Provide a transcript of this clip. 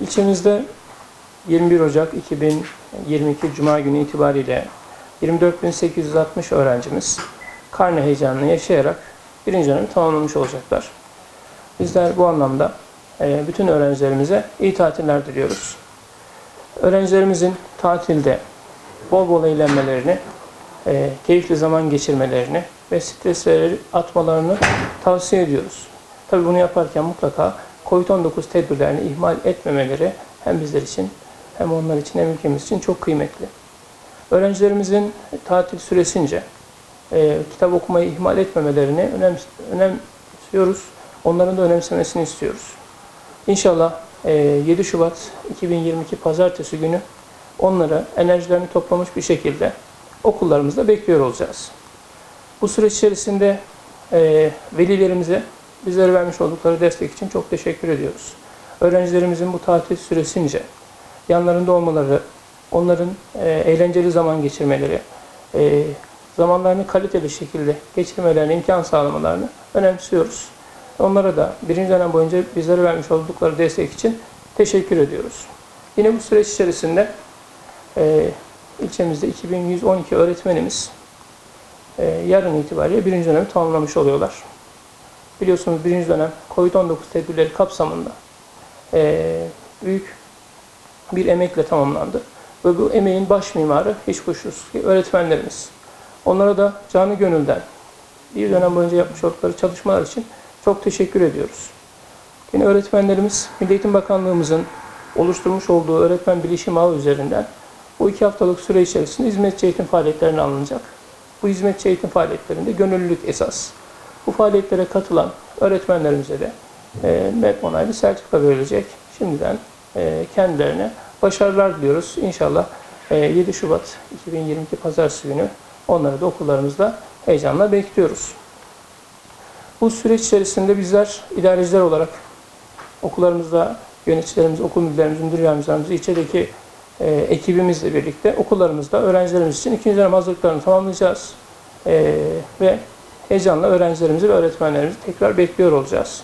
İlçemizde 21 Ocak 2022 Cuma günü itibariyle 24.860 öğrencimiz karne heyecanını yaşayarak birinci dönemi tamamlamış olacaklar. Bizler bu anlamda e, bütün öğrencilerimize iyi tatiller diliyoruz. Öğrencilerimizin tatilde bol bol eğlenmelerini, e, keyifli zaman geçirmelerini ve stresleri atmalarını tavsiye ediyoruz. Tabii bunu yaparken mutlaka COVID-19 tedbirlerini ihmal etmemeleri hem bizler için hem onlar için hem ülkemiz için çok kıymetli. Öğrencilerimizin tatil süresince e, kitap okumayı ihmal etmemelerini önem, önemsiyoruz. Onların da önemsemesini istiyoruz. İnşallah e, 7 Şubat 2022 Pazartesi günü onları enerjilerini toplamış bir şekilde okullarımızda bekliyor olacağız. Bu süreç içerisinde e, velilerimize bizlere vermiş oldukları destek için çok teşekkür ediyoruz. Öğrencilerimizin bu tatil süresince yanlarında olmaları, onların e, eğlenceli zaman geçirmeleri, e, zamanlarını kaliteli şekilde geçirmelerine imkan sağlamalarını önemsiyoruz. Onlara da birinci dönem boyunca bizlere vermiş oldukları destek için teşekkür ediyoruz. Yine bu süreç içerisinde e, ilçemizde 2112 öğretmenimiz yarın itibariyle birinci dönemi tamamlamış oluyorlar. Biliyorsunuz birinci dönem COVID-19 tedbirleri kapsamında e, büyük bir emekle tamamlandı. Ve bu emeğin baş mimarı hiç kuşkusuz ki öğretmenlerimiz. Onlara da canı gönülden bir dönem boyunca yapmış oldukları çalışmalar için çok teşekkür ediyoruz. Yine öğretmenlerimiz Milli Eğitim Bakanlığımızın oluşturmuş olduğu öğretmen bilişim ağı üzerinden bu iki haftalık süre içerisinde hizmetçi eğitim faaliyetlerine alınacak. Bu hizmetçi eğitim faaliyetlerinde gönüllülük esas. Bu faaliyetlere katılan öğretmenlerimize de e, MEP onaylı sertifika verilecek. Şimdiden e, kendilerine başarılar diliyoruz. İnşallah e, 7 Şubat 2022 Pazartesi günü onları da okullarımızda heyecanla bekliyoruz. Bu süreç içerisinde bizler idareciler olarak okullarımızda yöneticilerimiz, okul müdürlerimiz, müdür yardımcılarımız, ilçedeki e, ekibimizle birlikte okullarımızda öğrencilerimiz için ikinci dönem hazırlıklarını tamamlayacağız. E, ve heyecanla öğrencilerimizi ve öğretmenlerimizi tekrar bekliyor olacağız.